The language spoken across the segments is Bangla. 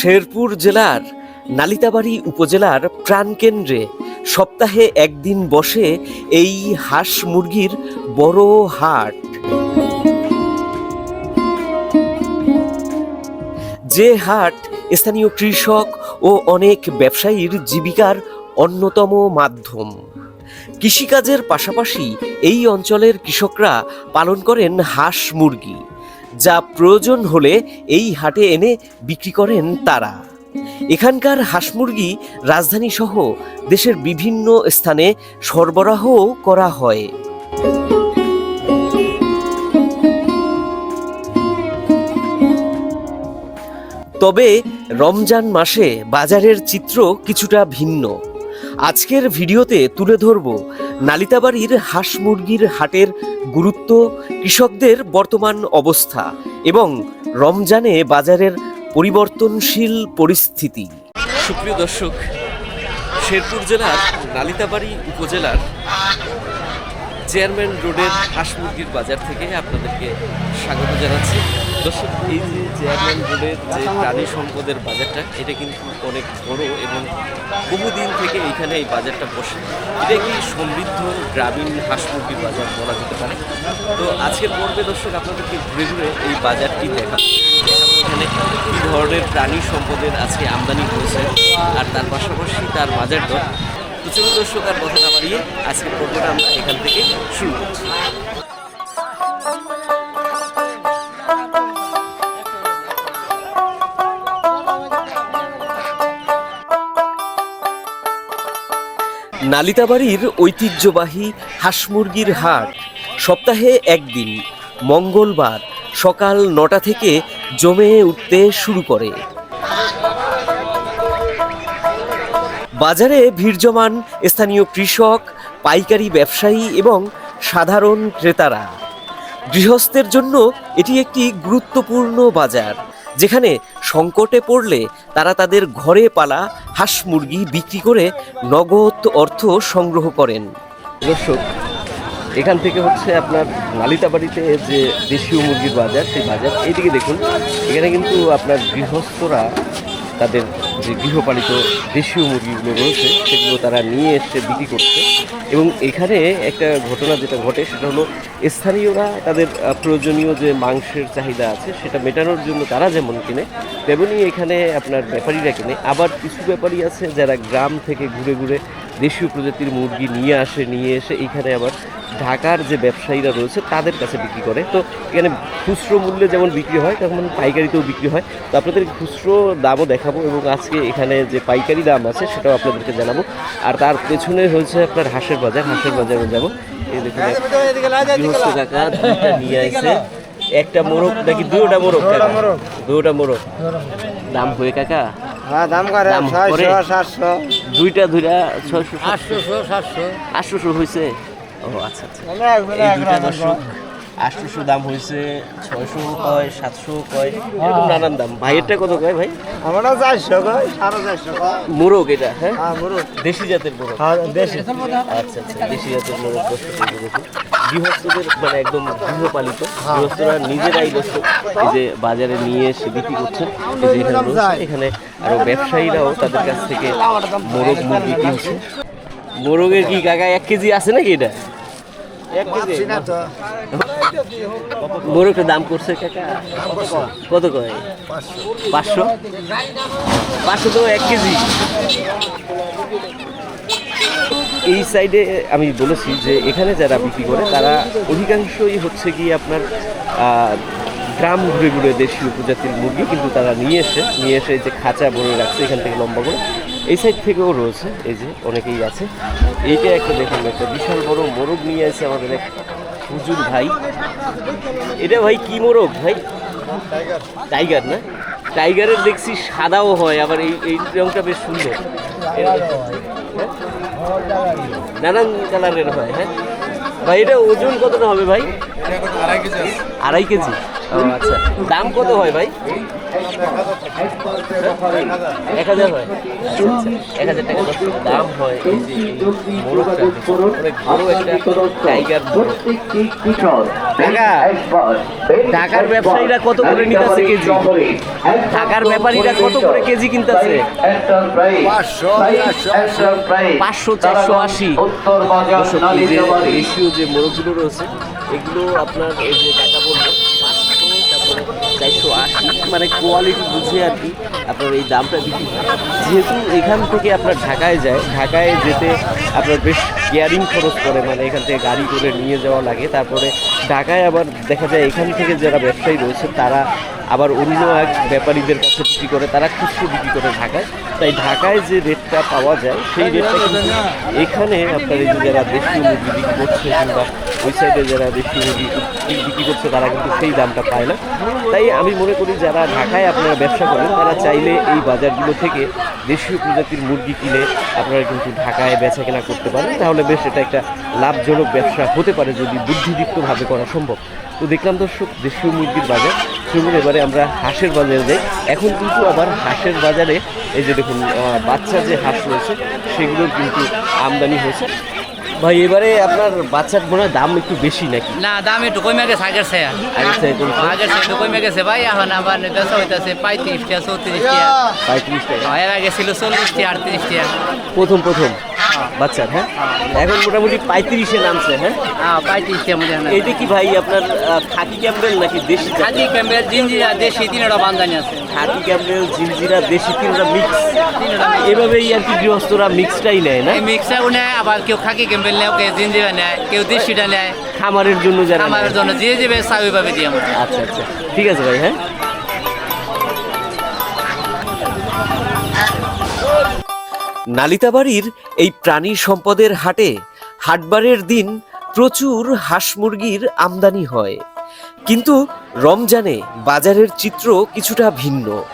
শেরপুর জেলার নালিতাবাড়ি উপজেলার প্রাণকেন্দ্রে সপ্তাহে একদিন বসে এই হাঁস মুরগির বড় হাট। যে হাট স্থানীয় কৃষক ও অনেক ব্যবসায়ীর জীবিকার অন্যতম মাধ্যম। কৃষিকাজের পাশাপাশি এই অঞ্চলের কৃষকরা পালন করেন হাঁস মুরগি। যা প্রয়োজন হলে এই হাটে এনে বিক্রি করেন তারা। এখানকার হাঁস মুরগি রাজধানী সহ দেশের বিভিন্ন স্থানে সরবরাহ করা হয়। তবে রমজান মাসে বাজারের চিত্র কিছুটা ভিন্ন। আজকের ভিডিওতে তুলে ধরব নালিতাবাড়ির হাঁস মুরগির হাটের গুরুত্ব, কৃষকদের বর্তমান অবস্থা এবং রমজানে বাজারের পরিবর্তনশীল পরিস্থিতি। সুপ্রিয় দর্শক, শেরপুর জেলার নালিতাবাড়ি উপজেলার চেয়ারম্যান রোডের হাঁস মুরগির বাজার থেকে আপনাদেরকে স্বাগত জানাচ্ছি। দর্শক, এই যে চেয়ারম্যান রোডের যে প্রাণী সম্পদের বাজারটা, এটা কিন্তু অনেক বড় এবং বহুদিন থেকে এইখানে এই বাজারটা বসে। এটা একটি সমৃদ্ধ গ্রামীণ হাঁস মুরগির বাজার বলা যেতে পারে? তো আজকের পর্বে দর্শক, আপনাদেরকে ঘুরে ঘুরে এই বাজারটি দেখা এখানে কী ধরনের প্রাণী সম্পদের আজকে আমদানি হয়েছে আর তার পাশাপাশি তার বাজার দর। তো চলুন দর্শক, আর কথা না বাড়িয়ে আজকের পর্বটা আমরা এখান থেকে শুরু করছি। নালিতাবাড়ির ঐতিহ্যবাহী হাঁস মুরগির হাট। সপ্তাহে একদিন, মঙ্গলবার সকাল নটা থেকে জমে উঠতে শুরু করে। বাজারে ভিড় জমান স্থানীয় কৃষক, পাইকারি ব্যবসায়ী এবং সাধারণ ক্রেতারা। গৃহস্থের জন্য এটি একটি গুরুত্বপূর্ণ বাজার। যেখানে সংকটে পড়লে তারা তাদের ঘরে পালা হাঁস মুরগি বিক্রি করে নগদ অর্থ সংগ্রহ করেন। দর্শক, এখান থেকে হচ্ছে আপনার নালিতাবাড়িতে যে দেশীয় মুরগির বাজার, সেই বাজার, এইদিকে দেখুন, এখানে কিন্তু আপনার গৃহস্থরা তাদের যে গৃহপালিত দেশীয় মুরগিগুলো রয়েছে, সেগুলো তারা নিয়ে এসে বিক্রি করছে। এবং এখানে একটা ঘটনা যেটা ঘটে, সেটা হলো স্থানীয়রা তাদের প্রয়োজনীয় যে মাংসের চাহিদা আছে, সেটা মেটানোর জন্য তারা যেমন কিনে, তেমনি এখানে আপনার ব্যাপারীরা কিনে। আবার কিছু ব্যাপারী আছে যারা গ্রাম থেকে ঘুরে ঘুরে দেশীয় প্রজাতির মুরগি নিয়ে আসে নিয়ে এসে এখানে আবার ঢাকার যে ব্যবসায়ীরা রয়েছে তাদের কাছে বিক্রি করে। তো এখানে খুচরো মূল্যে যেমন বিক্রি হয় তেমন পাইকারিতেও বিক্রি হয়। তো আপনাদের খুচরো দামও দেখাবো এবং আজকে এখানে যে পাইকারি দাম আছে সেটাও আপনাদেরকে জানাব। আর তার পেছনে হয়েছে আপনার হাঁসের বাজার হাঁসের বাজারে যাব। এই দেখুন এক গৃহস্থ কাকা নিয়ে আসে। একটা মোরগ নাকি দুটা মোরগ দুটা মোরগ। দাম হয়ে কাকা? হ্যাঁ দাম করে ছয়শো সাতশো। দুইটা দুইটা ছয়শো আটশোশো সাতশো আটশোশো হয়েছে ও আচ্ছা আচ্ছা। আটশোশো দাম হয়েছে ছয়শো কয় সাতশো কয় এরকম নানান দাম। ভাইয়েরটা কত কয় ভাই? আমরা চারশো কয় সাড়ে চারশো কয়। মোরগ এটা হ্যাঁ? হ্যাঁ মুরুখ দেশি জাতের মোরগ। হ্যাঁ দেশি। আচ্ছা আচ্ছা দেশি জাতের মোরগ গৃহস্থদের মানে একদম গৃহপালিত। গৃহস্থরা নিজেরাই দর্শক এই যে বাজারে নিয়ে এসে বিক্রি করছেন রয়েছে, এখানে আরও ব্যবসায়ীরাও তাদের কাছ থেকে মোরগ মুরগি কিনছে। মোরগের কি কাকা এক কেজি আছে নাকি এটা? এক কেজি? না তো। মোরগের দাম করছে কাকা? কত কয় পাঁচশো। পাঁচশো? তো এক কেজি। এই সাইডে আমি বলেছি যে এখানে যারা বিক্রি করে তারা অধিকাংশই হচ্ছে কি আপনার আহ, গ্রাম ঘুরে ঘুরে দেশীয় প্রজাতির মুরগি কিন্তু তারা নিয়ে এসে নিয়ে এসে যে খাঁচা ভরে রাখছে এখান থেকে লম্বা করে এই সাইড থেকেও রয়েছে এই যে অনেকেই আছে। এইটা একটা দেখুন একটা বিশাল বড় মোরগ নিয়ে আছে আমাদের এক হুজুর ভাই। এটা ভাই কি মোরগ ভাই? টাইগার না? টাইগারের দেখছি সাদাও হয় আবার এই এই রংটা বেশ সুন্দর। হ্যাঁ? নানান কালারের হয় হ্যাঁ? ভাই এটা ওজন কতটা হবে ভাই? আড়াই কেজি। আচ্ছা। দাম কত হয় ভাই? এক হাজার হয়। আচ্ছা। এক হাজার টাকা দাম হয় বড় একটা টাইগার ঢাকার ব্যবসায়ীরা কত করে নিতেছে কেজি? ঢাকার ব্যাপারীরা কত করে কেজি কিনতেছে? পাঁচশো চারশো আশি। যে রেশিও যে মোরগগুলো রয়েছে এগুলো আপনার এই যে টাকা বলব চারশো আশি মানে কোয়ালিটি বুঝে আর কি আপনার এই দামটা বিক্রি যেহেতু এখান থেকে আপনার ঢাকায় যায়, ঢাকায় যেতে আপনার বেশ কেয়ারিং খরচ করে মানে এখান থেকে গাড়ি করে নিয়ে যাওয়া লাগে। তারপরে ঢাকায় আবার দেখা যায় এখান থেকে যারা ব্যবসায়ী রয়েছে, তারা আবার অন্য এক ব্যাপারীদের কাছে বিক্রি করে, তারা খুচরো বিক্রি করে ঢাকায়। তাই ঢাকায় যে রেটটা পাওয়া যায়, সেই রেটটা কিন্তু এখানে আপনার এই যে যারা দেশীয় মুরগি বিক্রি করছে কিংবা ওই সাইডে যারা দেশীয় মুরগি বিক্রি করছে, তারা কিন্তু সেই দামটা পায় না। তাই আমি মনে করি যারা ঢাকায় আপনারা ব্যবসা করেন, তারা চাইলে এই বাজারগুলো থেকে দেশীয় প্রজাতির মুরগি কিনে আপনারা কিন্তু ঢাকায় বেচা কেনা করতে পারেন। তাহলে বেশ এটা একটা লাভজনক ব্যবসা হতে পারে যদি বুদ্ধিদীপ্তভাবে করা সম্ভব। তো দেখলাম দর্শক দেশীয় মুরগির বাজার। চলুন এবারে আমরা হাঁসের বাজারে যাই। এখন কিন্তু আবার হাঁসের বাজারে এই যে দেখুন বাচ্চা যে হাঁস রয়েছে সেগুলোর কিন্তু আমদানি হয়েছে। ভাই এবারে আপনার বাচ্চার মনে হয় দাম একটু বেশি নাকি? না দাম একটু কমে গেছে আগের চেয়ে। আগের চেয়ে একটু কমে গেছে ভাই এখন আবার বেচা হইতেছে পঁয়ত্রিশ টাকা চৌত্রিশ টাকা। পঁয়ত্রিশ টাকা। এর আগে ছিল চল্লিশ টাকা আটত্রিশ টাকা। প্রথম প্রথম। বাচ্চার হ্যাঁ? এখন মোটামুটি পঁয়ত্রিশে নামছে হ্যাঁ? হ্যাঁ পঁয়ত্রিশ মধ্যে এইটা কি ভাই আপনার খাকি ক্যাম্বেল নাকি দেশি খাদি ক্যাম্বেল জিঞ্জিরা দেশি তিনটা বান্দানি আছে। খাকি ক্যাম্বেল জিঞ্জিরা দেশি তিনটা মিক্স এভাবেই আর কি গৃহস্থরা মিক্সটাই নেয় না? এই মিক্সারও নেয় আবার কেউ খাকি ক্যাম্বেল নেয় কেউ জিঞ্জিরা নেয় কেউ দেশিটা নেয়। খামারের জন্য যারা আমার জন্য যে যে ব্যবসা ওইভাবে দিই আমরা। আচ্ছা আচ্ছা। ঠিক আছে ভাই হ্যাঁ? নালিতাবাড়ির এই প্রাণী সম্পদের হাটে হাটবারের দিন প্রচুর হাঁস মুরগির আমদানি হয়। কিন্তু রমজানে বাজারের চিত্র কিছুটা ভিন্ন।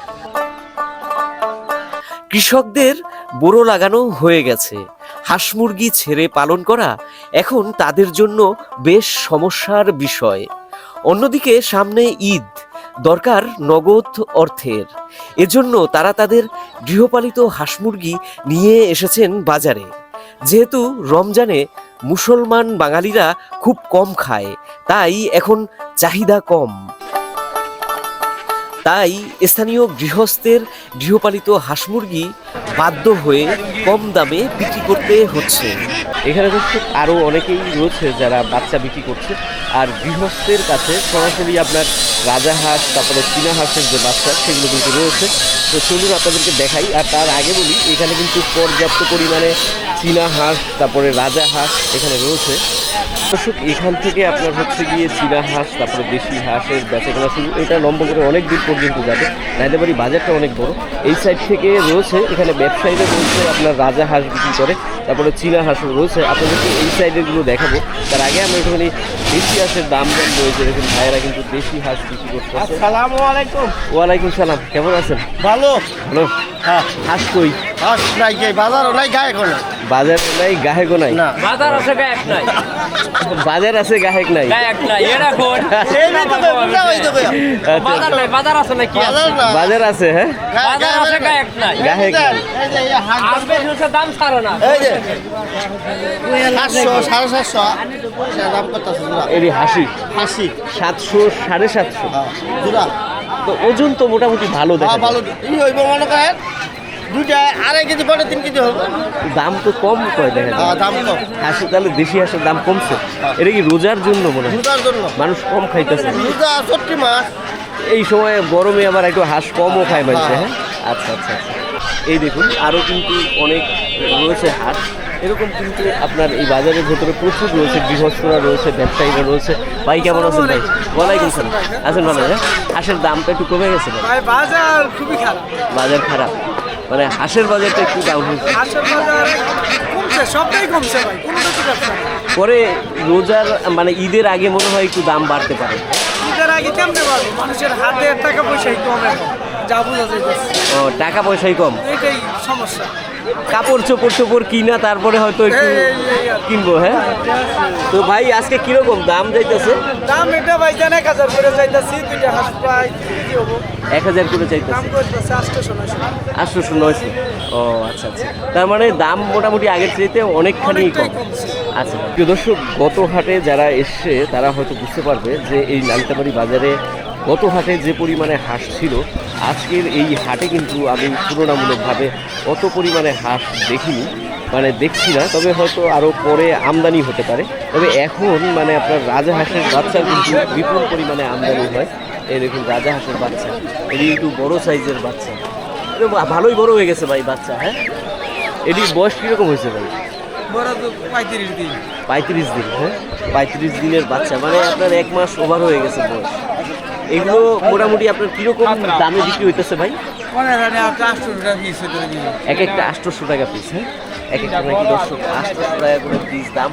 কৃষকদের বোরো লাগানো হয়ে গেছে। হাঁস মুরগি ছেড়ে পালন করা এখন তাদের জন্য বেশ সমস্যার বিষয়। অন্যদিকে সামনে ঈদ। দরকার নগদ অর্থের। এজন্য তারা তাদের গৃহপালিত হাঁস মুরগি নিয়ে এসেছেন বাজারে। যেহেতু রমজানে মুসলমান বাঙালিরা খুব কম খায়, তাই এখন চাহিদা কম। তাই স্থানীয় গৃহস্থের গৃহপালিত হাঁস মুরগি বাধ্য হয়ে কম দামে বিক্রি করতে হচ্ছে। এখানে দর্শক আরও অনেকেই রয়েছে যারা বাচ্চা বিক্রি করছে। আর গৃহস্থের কাছে সরাসরি আপনার রাজা হাঁস, তারপরে চীনা হাঁসের যে বাচ্চা, সেগুলো কিন্তু রয়েছে। তো চলুন আপনাদেরকে দেখাই। আর তার আগে বলি, এখানে কিন্তু পর্যাপ্ত পরিমাণে চীনা হাঁস তারপরে রাজা হাঁস এখানে রয়েছে। দর্শক এখান থেকে আপনার হচ্ছে গিয়ে চীনা হাঁস তারপরে দেশি হাঁসের বেচাকেনা শুরু। এটা লম্বা করে অনেক দূর পর্যন্ত যাবে। নাইদাবাড়ি বাজারটা অনেক বড়। এই সাইড থেকে রয়েছে এখানে ব্যবসায়ীরা রয়েছে আপনার রাজা হাঁস বিক্রি করে তারপরে চীনা হাঁসও রয়েছে। আপনাদেরকে এই সাইডেরগুলো দেখাবো। তার আগে আমরা এখানে দেশি হাঁসের দাম দাম রয়েছে দেখুন ভাইয়েরা কিন্তু দেশি হাঁস বিক্রি করতেছে আসসালামু আলাইকুম। ওয়ালাইকুম সালাম। কেমন আছেন? ভালো। হ্যালো। হ্যাঁ। হাঁস কই? হাঁস নাই গে বাজারও নাই গায়ে কোনো বাজার নাই গাহেকও নাই। না। বাজার আছে গায়ক নাই। বাজার আছে গাহেক নাই। গায়ক নাই এরা কোন? এই রে তো বুঝা হই তো কই নাই বাজার আছে না বাজার না। বাজার আছে হ্যাঁ? বাজার আছে গায়ক নাই। গাহেক এই যে হাঁস আসবে হচ্ছে দাম ছাড়ো না। এই যে সাতশো সাড়ে সাতশো। দাম হাসি। হাসি। হ্যাঁ জোড়া তো ওজন তো মোটামুটি ভালো দেখা হ্যাঁ ভালো। ই হইব মনে করেন দুইটা আড়াই কেজি পরে তিন কেজি হবে। দাম তো কম কয় দেখা যায় হ্যাঁ দাম কম। হাঁসি তাহলে দেশি হাঁসের দাম কমছে। এটা কি রোজার জন্য মনে হয়? দুটার জন্য। মানুষ কম খাইতেছে। দুটা চট্টি মাছ এই সময় গরমে আবার একটু হাঁস কমও খায় মানুষে হ্যাঁ। আচ্ছা আচ্ছা আচ্ছা। এই দেখুন আরও কিন্তু অনেক রয়েছে হাঁস। এরকম কিন্তু আপনার এই বাজারের ভেতরে প্রচুর রয়েছে গৃহস্থরা রয়েছে ব্যবসায়ীরা রয়েছে ভাই কেমন আছেন ভাই ওয়ালাইকুম সালাম আছেন ভালো হ্যাঁ? হাঁসের দামটা একটু কমে গেছে। বাজার খুবই খারাপ। বাজার খারাপ। মানে হাঁসের বাজারটা একটু দাম হয়েছে। হাঁসের বাজার কমছে সবটাই কমছে ভাই কোনো কিছু ব্যবসা পরে রোজার মানে ঈদের আগে মনে হয় একটু দাম বাড়তে পারে। ঈদের আগে কেমনে বাড়বে? মানুষের হাতে টাকা পয়সাই কম যা বোঝা যায় ও টাকা পয়সাই কম। এটাই সমস্যা। কাপড় চোপড় চোপড় কিনা তারপরে হয়তো একটু কিনবো হ্যাঁ? তো ভাই আজকে কীরকম দাম যাইতেছে? দাম এটা ভাইজান এক হাজার করে যাইতাছি দুইটা হাঁস প্রায় এক হাজার করে চাইতেছে আটশোশো নয়শো। ও আচ্ছা আচ্ছা। তার মানে দাম মোটামুটি আগের চাইতে অনেকখানি কম। আচ্ছা প্রিয় দর্শক গত হাটে যারা এসছে তারা হয়তো বুঝতে পারবে যে এই লালিতাবাড়ি বাজারে গত হাটে যে পরিমাণে হাঁস ছিল আজকের এই হাটে কিন্তু আমি তুলনামূলকভাবে অত পরিমাণে হাঁস দেখিনি। মানে দেখছি না তবে হয়তো আরও পরে আমদানি হতে পারে। তবে এখন মানে আপনার রাজা হাঁসের বাচ্চার কিন্তু বিপুল পরিমাণে আমদানি হয়। এই দেখুন রাজা হাঁসের বাচ্চা। এটি একটু বড় সাইজের বাচ্চা। ভালোই বড় হয়ে গেছে ভাই বাচ্চা হ্যাঁ? এটি বয়স কীরকম হয়েছে ভাই? পঁয়ত্রিশ দিন। পঁয়ত্রিশ দিন হ্যাঁ? পঁয়ত্রিশ দিনের বাচ্চা। মানে আপনার এক মাস ওভার হয়ে গেছে বয়স। এগুলো মোটামুটি আপনার কীরকম দামে বিক্রি হইতেছে ভাই? এক একটা আটশোশো টাকা পিস হ্যাঁ?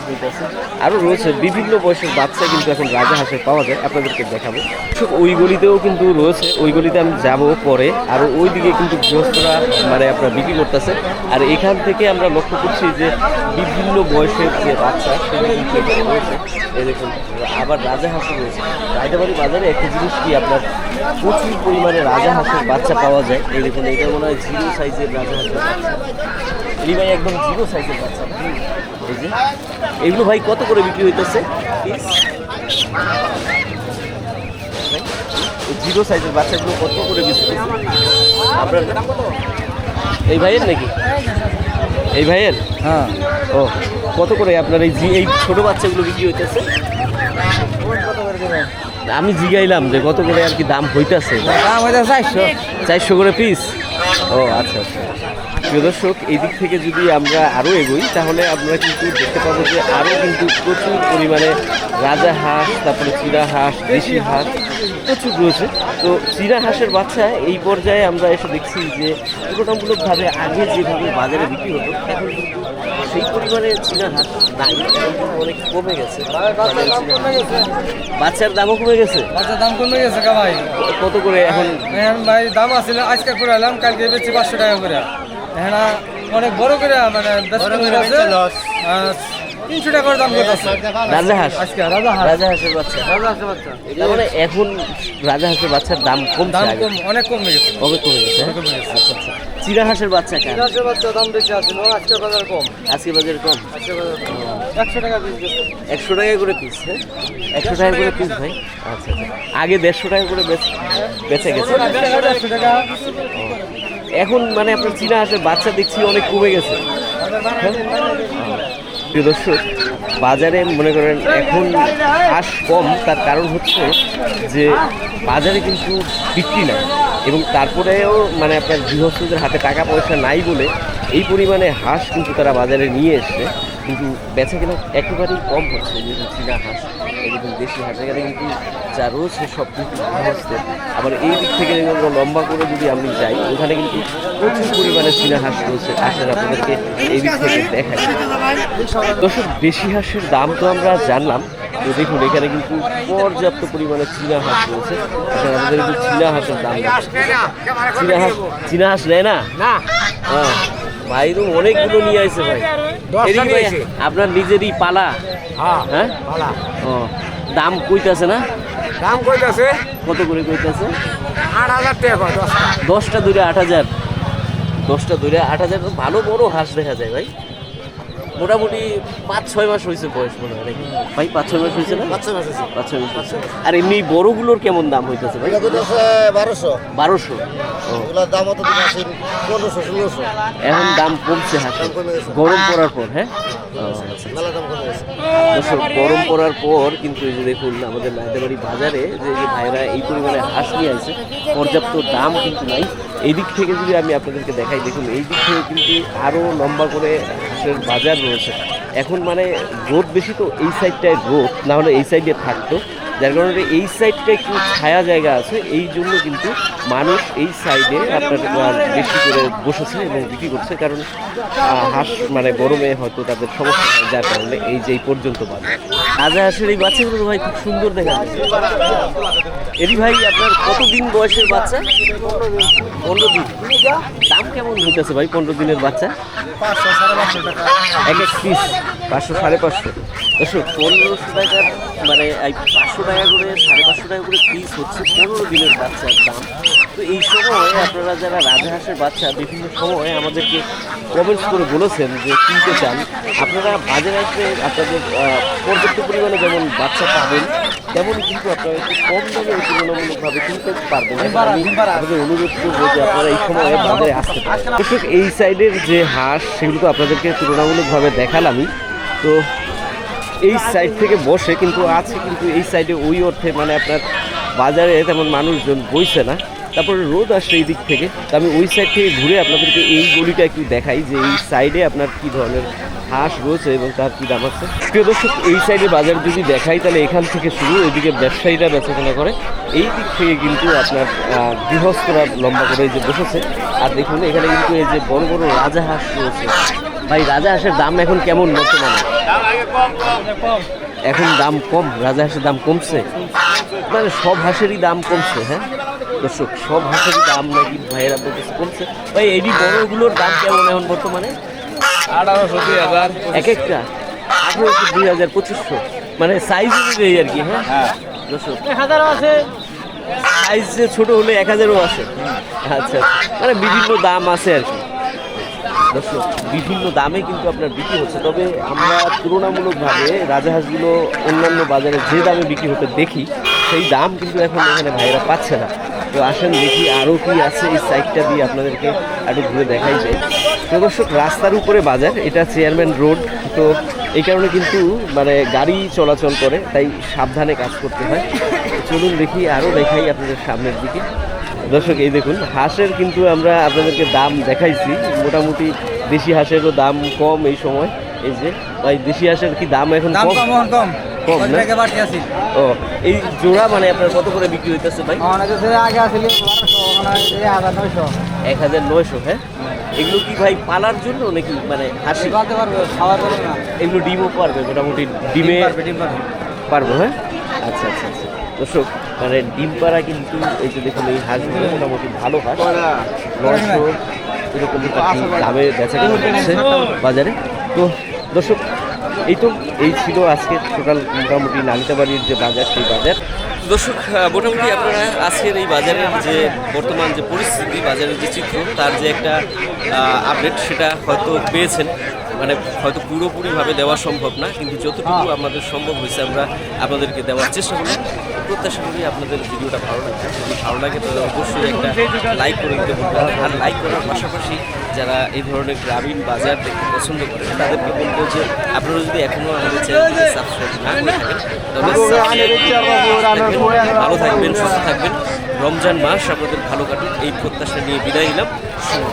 হইতেছে। আরও রয়েছে বিভিন্ন বয়সের বাচ্চা কিন্তু এখন রাজা হাঁসের পাওয়া যায়, আপনাদেরকে দেখাবো। ওই গলিতেও কিন্তু রয়েছে, ওই গলিতে আমি যাব পরে। আর ওই দিকে কিন্তু গৃহস্থরা মানে আপনার বিক্রি করতেছে। আর এখান থেকে আমরা লক্ষ্য করছি যে বিভিন্ন বয়সের যে বাচ্চা দেখুন, আবার রাজা হাঁসও রয়েছে। রায়দাবাড়ি বাজারে একটা জিনিস কি আপনার, প্রচুর পরিমাণে রাজা হাঁসের বাচ্চা পাওয়া যায়। এই দেখুন, এটা মনে হয় জিরো সাইজের রাজা হাঁসের বাচ্চা। এই ভাই একদম জিরো সাইজের বাচ্চা। এই যে এগুলো ভাই কত করে বিক্রি হইতেছে? জিরো সাইজের বাচ্চাগুলো কত করে বিক্রি হইতেছে? আপনার এই ভাইয়ের নাকি? এই ভাইয়ের? হ্যাঁ। ও কত করে আপনার এই এই ছোট বাচ্চাগুলো বিক্রি হইতেছে? আমি জিগাইলাম যে কত করে আর কি দাম হইতেছে। দাম হইতে চারশো। চারশো করে পিস ও আচ্ছা আচ্ছা। প্রিয় দর্শক এই দিক থেকে যদি আমরা আরও এগোই তাহলে আমরা কিন্তু দেখতে পাবো যে আরও কিন্তু প্রচুর পরিমাণে রাজা হাঁস তারপরে চিরা হাঁস দেশি হাঁস প্রচুর রয়েছে। তো চিরা হাঁসের বাচ্চা এই পর্যায়ে আমরা এসে দেখছি যে তুলনামূলকভাবে আগে যেভাবে বাজারে বিক্রি হতো এখন কিন্তু সেই পরিমাণে চীনা হাঁস নাই অনেক কমে গেছে। হাঁস। বাচ্চার দামও কমে গেছে। বাচ্চার দাম কমে গেছে ভাই। কত করে এখন? ভাই দাম আছিল আজকে করে এলাম কালকে বেচছি পাঁচশো টাকা করে। এখন অনেক বড় করে মানে হয়ে তিনশো টাকা করে দাম রাজা হাঁস। আজকে রাজা হাঁস। রাজা হাঁসের বাচ্চা। রাজা হাঁসের বাচ্চা। মানে এখন রাজা হাঁসের বাচ্চার দাম কমছে দাম আগে। কম অনেক কমে গেছে। কবে কমে গেছে হ্যাঁ? আচ্ছা আচ্ছা। চিরা হাঁসের বাচ্চা কেন? হাঁসের বাচ্চা দাম বেশি আছে আজকে বাজার কম। আজকে বাজারে কম? আজকে বাজার কম। একশো টাকা পিস একশো টাকা করে পিস হ্যাঁ? একশো টাকা করে পিস ভাই। আচ্ছা আচ্ছা। আগে দেড়শো টাকা করে বেচ- বেচে গেছে। একশো টাকা। এখন মানে আপনার চীনা হাঁসের বাচ্চা দেখছি অনেক কমে গেছে? প্রিয় দর্শক, বাজারে মনে করেন এখন হাঁস কম, তার কারণ হচ্ছে যে বাজারে কিন্তু বিক্রি নাই এবং তারপরেও মানে আপনার গৃহস্থদের হাতে টাকা পয়সা নাই বলে এই পরিমাণে হাঁস কিন্তু তারা বাজারে নিয়ে এসছে কিন্তু বেচা কেনা একেবারেই কম হচ্ছে চীনা হাঁস এরকম দেশি হাঁস এখানে কিন্তু যা রয়েছে সব কিন্তু গৃহস্থের আবার এই দিক থেকে লম্বা করে যদি আমি যাই ওখানে কিন্তু প্রচুর পরিমাণে চীনা হাঁস রয়েছে। আসলে আপনাদেরকে এই দিক থেকে দেখাই। দর্শক দেশি হাঁসের দাম তো আমরা জানলাম। তো দেখুন এখানে কিন্তু পর্যাপ্ত পরিমাণে চীনা হাঁস রয়েছে। এখানে আমাদের কিন্তু চীনা হাঁসের দাম। চীনা হাঁস চীনা হাঁস নেয় না? না। হ্যাঁ। ভাই অনেকগুলো নিয়ে আসছে ভাই। এদিকে ভাই, আপনার নিজেরই পালা। হ্যাঁ ও দাম কইতাছে না? দাম কইতাছে? কত করে কইতাছে? আট হাজার টাকা কয় দশটা দশটা দূরে আট হাজার। দশটা দূরে আট হাজার ভালো বড় হাঁস দেখা যায় ভাই। মোটামুটি পাঁচ ছয় মাস হয়েছে বয়স মনে হয় ভাই পাঁচ ছয় মাস হয়েছে না? পাঁচ ছয় মাস পাঁচ ছয় মাস আর এমনি বড়গুলোর কেমন দাম হইতেছে ভাই? বারোশো। বারোশো? ও এগুলোর দাম হতো পনেরোশো ষোলোশো। এখন দাম কমছে হাঁসের গরম পড়ার পর হ্যাঁ? গরম পড়ার পর। কিন্তু এই যে দেখুন আমাদের নাইদাবাড়ি বাজারে যে ভাইরা এই পরিমাণে হাঁস নিয়ে আসে পর্যাপ্ত দাম কিন্তু নাই। এই দিক থেকে যদি আমি আপনাদেরকে দেখাই দেখুন এই দিক থেকে কিন্তু আরও লম্বা করে হাঁসের বাজার রয়েছে। এখন মানে রোদ বেশি তো এই সাইডটায় রোদ, না হলে এই সাইডে থাকতো। যার কারণে এই সাইডটা একটু ছায়া জায়গা আছে, এই জন্য কিন্তু মানুষ এই সাইডে আপনার বেশি করে বসেছে এবং বিক্রি করছে। কারণ হাঁস মানে গরমে হয়তো তাদের সমস্যা যার কারণে এই যে এই পর্যন্ত বাজার। রাজা হাঁসের এই বাচ্চাগুলো তো ভাই খুব সুন্দর দেখা এরি ভাই আপনার কতদিন বয়সের বাচ্চা? পনেরো দিন। দাম কেমন হইতেছে ভাই পনেরো দিনের বাচ্চা? পাঁচশো টাকা। এক এক পিস পাঁচশো সাড়ে পাঁচশো। দর্শক পনেরোশো টাকার মানে এই পাঁচশো টাকা করে সাড়ে পাঁচশো টাকা করে পিস হচ্ছে পনেরো দিনের বাচ্চার দাম। তো এই সময় আপনারা যারা রাজহাঁসের বাচ্চা বিভিন্ন সময় আমাদেরকে কমেন্টস করে বলেছেন যে কিনতে চান আপনারা বাজারে আসলে আপনাদের পর্যাপ্ত পরিমাণে যেমন বাচ্চা পাবেন তেমন কিন্তু আপনারা একটু কম দামে তুলনামূলকভাবে কিনতে পারবেন। আপনাদের অনুরোধ করব যে আপনারা এই সময় বাজারে আসতে পারেন। দর্শক এই সাইডের যে হাঁস সেগুলো তো আপনাদেরকে তুলনামূলকভাবে দেখালামই। তো এই সাইড থেকে বসে কিন্তু আছে কিন্তু এই সাইডে ওই অর্থে মানে আপনার বাজারে তেমন মানুষজন বইছে না। তারপরে রোদ আসছে এই দিক থেকে। তো আমি ওই সাইড থেকে ঘুরে আপনাদেরকে এই গলিটা একটু দেখাই যে এই সাইডে আপনার কি ধরনের হাঁস রয়েছে এবং তার কী দাম আছে। প্রিয় দর্শক, এই সাইডে বাজার যদি দেখাই, তাহলে এখান থেকে শুরু, এদিকে ব্যবসায়ীরা বেচাকেনা করে। এই দিক থেকে কিন্তু আপনার গৃহস্থরা লম্বা করে যে বসেছে। আর দেখুন, এখানে কিন্তু এই যে বড় বড় রাজা হাঁস রয়েছে। ভাই, রাজা হাঁসের দাম এখন কেমন বর্তমানে? এখন দাম কম, রাজা হাঁসের দাম কমছে? মানে সব হাঁসেরই দাম কমছে হ্যাঁ? দর্শক সব হাঁসেরই দাম নাকি ভাইয়েরা বলতেছে কমছে ভাই এই বড়গুলোর দাম কেমন এখন বর্তমানে? আঠারোশো দুই হাজার এক একটা? আঠারোশো দুই হাজার পঁচিশশো। মানে সাইজ অনুযায়ী আর কি হ্যাঁ? দর্শক হাজারও আছে। সাইজ ছোট হলে এক হাজারও আছে। আচ্ছা আচ্ছা মানে বিভিন্ন দাম আছে আর কি। দর্শক বিভিন্ন দামে কিন্তু আপনার বিক্রি হচ্ছে। তবে আমরা তুলনামূলকভাবে রাজাহাঁসগুলো অন্যান্য বাজারে যে দামে বিক্রি হতে দেখি সেই দাম কিন্তু এখন এখানে ভাইরা পাচ্ছে না। তো আসেন দেখি আরও কি আছে এই সাইডটা দিয়ে আপনাদেরকে একটু ঘুরে দেখাই যায় তো দর্শক রাস্তার উপরে বাজার এটা চেয়ারম্যান রোড তো এই কারণে কিন্তু মানে গাড়ি চলাচল করে তাই সাবধানে কাজ করতে হয়। চলুন দেখি আরও দেখাই আপনাদের সামনের দিকে। দর্শক এই দেখুন হাঁসের কিন্তু আমরা আপনাদেরকে দাম দেখাইছি। মোটামুটি দেশি হাঁসেরও দাম কম এই সময়। এই যে ভাই দেশি হাঁসের কি দাম এখন কম। কম না? টাকা বাড়তি আছে। ও এই জোড়া মানে আপনার কত করে বিক্রি হইতেছে ভাই? অনেক আগে আসলে এক হাজার নয়শো হ্যাঁ? এগুলো কি ভাই পালার জন্য নাকি মানে হাসি? পালতে পারবে খাওয়ার পারবে না। এগুলো ডিমও পারবে মোটামুটি ডিমে পারব হ্যাঁ? আচ্ছা আচ্ছা আচ্ছা। দর্শক মানে ডিম পাড়া কিন্তু এই যে দেখুন এই হাঁসগুলো মোটামুটি ভালো হাঁস। নয়শো এরকম কি দামে বেচা কেনা বাজারে। তো দর্শক এই তো, এই ছিল আজকে টোটাল মোটামুটি নালিতাবাড়ির যে বাজার, সেই বাজার। দর্শক মোটামুটি আপনারা আজকের এই বাজারের যে বর্তমান যে পরিস্থিতি, বাজারের যে চিত্র, তার যে একটা আপডেট সেটা হয়তো পেয়েছেন। মানে হয়তো পুরোপুরিভাবে দেওয়া সম্ভব না, কিন্তু যতটুকু আমাদের সম্ভব হয়েছে, আমরা আপনাদেরকে দেওয়ার চেষ্টা করি প্রত্যাশা করি আপনাদের ভিডিওটা ভালো লাগবে। যদি ভালো লাগে তাহলে অবশ্যই একটা লাইক করে দিতে না। আর লাইক করার পাশাপাশি যারা এই ধরনের গ্রামীণ বাজার দেখতে পছন্দ করেন তাদেরকে বলব যে আপনারা যদি এখনও আমাদের চ্যানেলকে সাবস্ক্রাইব না করে থাকেন তবে ভালো থাকবেন সুস্থ থাকবেন। রমজান মাস আপনাদের ভালো কাটুক এই প্রত্যাশা নিয়ে বিদায় নিলাম। শুভ